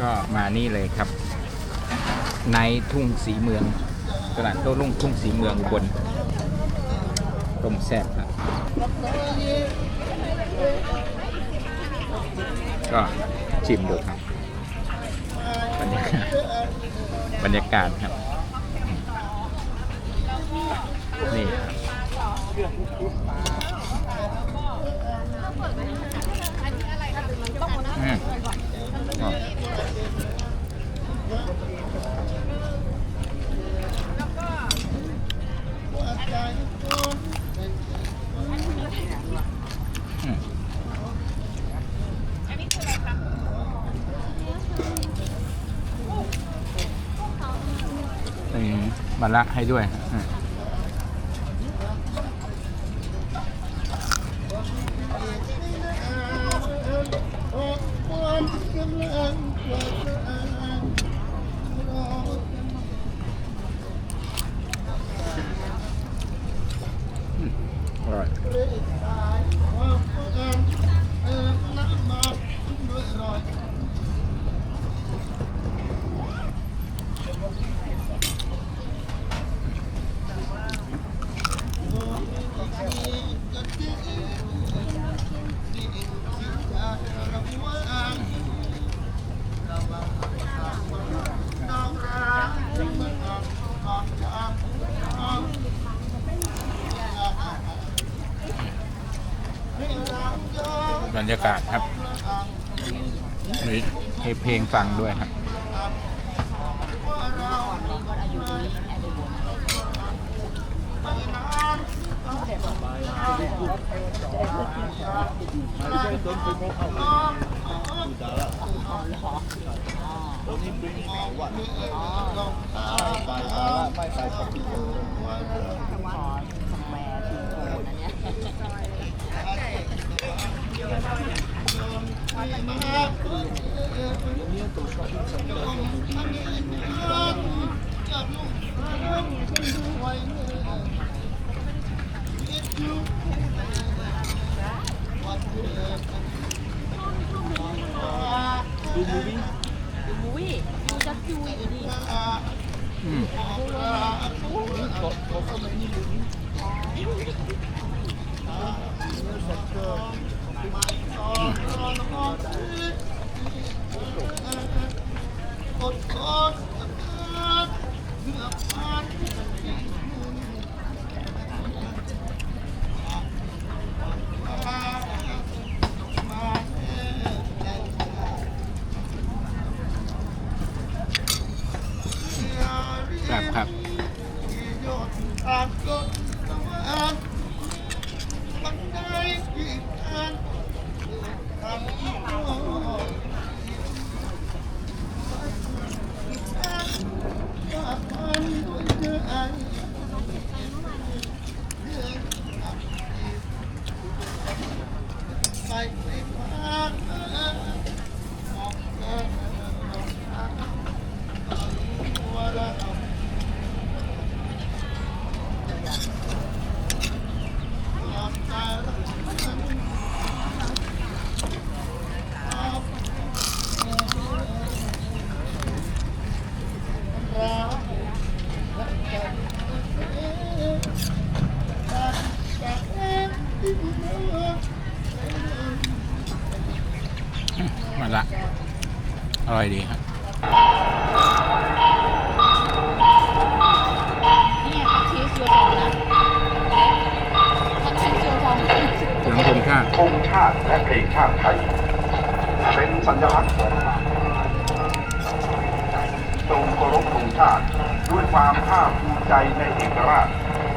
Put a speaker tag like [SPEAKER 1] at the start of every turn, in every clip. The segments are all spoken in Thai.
[SPEAKER 1] ก็มานี่เลยครับ ในทุ่งสีเมือง ตลาดโต้รุ่งทุ่งสีเมืองบนต้มแซ่บครับก็ชิมดูครับบรรยากาศบรรยากาศครับ นี่ครับอืมอ๋ออืม มีมะระให้ด้วยอืมอร่อย บรรยากาศครับมีให้เพลงฟังด้วยครับ
[SPEAKER 2] ดูมู วี่ดูจักจูอยู่ดิ
[SPEAKER 1] อืมครั บ มาละ อร่อยดีครับ
[SPEAKER 2] นี่ผักชีเซียวฟองนะผักชีเซียวฟอง
[SPEAKER 1] ถึงคุณค่า
[SPEAKER 3] ธงชาติและเพลงชาติไทย เป็นสัญลักษณ์ของทรงเคารพธงชาติ ด้วยความภาคภูมิใจในเอกราช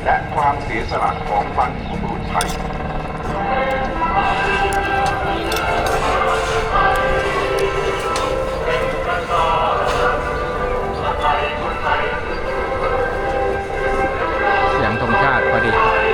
[SPEAKER 3] และความเสียสละของบรรพบุรุษไทย
[SPEAKER 1] เสียงธงชาติพอดี
[SPEAKER 4] เ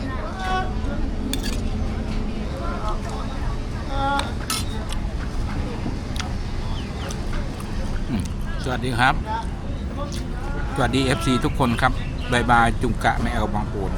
[SPEAKER 4] ส
[SPEAKER 1] วัสดีครับ สวัสดี FC ทุกคนครับบายบายจุงกะแม่เอาบางปูน